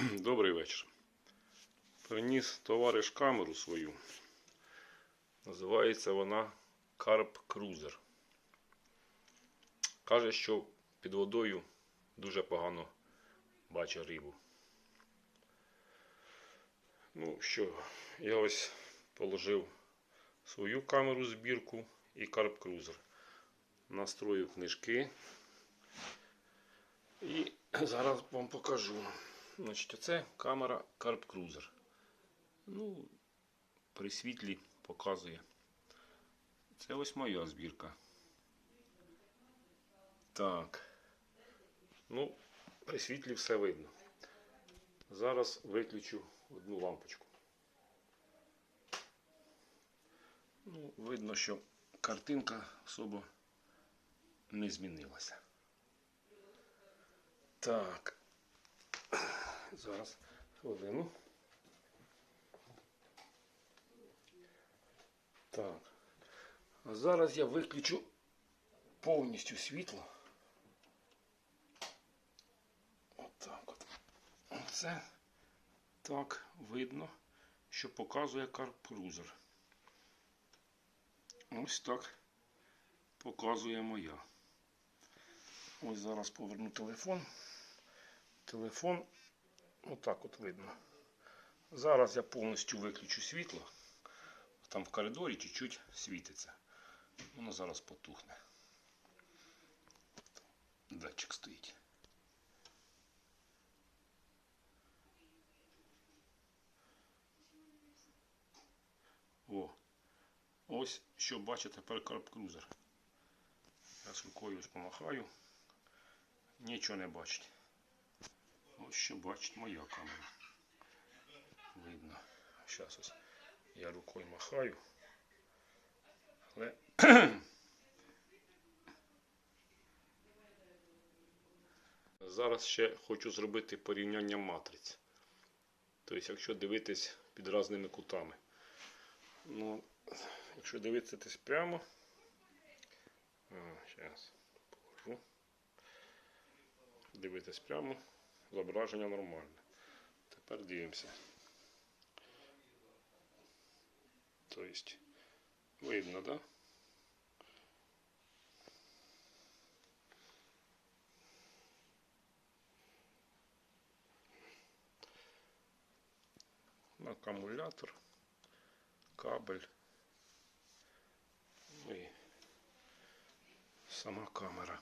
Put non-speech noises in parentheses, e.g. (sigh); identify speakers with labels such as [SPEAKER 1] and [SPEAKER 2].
[SPEAKER 1] (clears throat) Добрий вечір. Приніс товариш камеру свою. Називається вона Carp Cruiser. Каже, що під водою дуже погано бачить рибу. Ну що, я ось положив свою камеру збірку і Carp Cruiser. Настрою книжки. І (clears throat) зараз вам покажу. Значить, оце камера Carp Cruiser. Ну, при світлі показує. Це ось моя збірка. Так. Ну, при світлі все видно. Зараз виключу одну лампочку. Ну, видно, що картинка особо не змінилася. Так. Зараз хвилину. Так. А зараз я виключу повністю світло. Отак от. Оце так видно, що показує карпрузер. Ось так показує моя. Ось зараз поверну телефон. Телефон отак от видно. Зараз я повністю виключу світло. Там в коридорі чуть-чуть світиться. Воно зараз потухне. Датчик стоїть. О, ось що бачить тепер карп-крузер. Я з рукою помахаю. Нічого не бачить. Ось що бачить моя камера. Видно. Зараз ось я рукою махаю. Але (clears throat) зараз ще хочу зробити порівняння матриць. Тобто, якщо дивитись під різними кутами. Ну, якщо дивитись прямо. Зараз положу. Дивитись прямо. Зображення нормальне. Тепер дивимося. Тобто, видно, да? Акумулятор, кабель, ну і сама камера.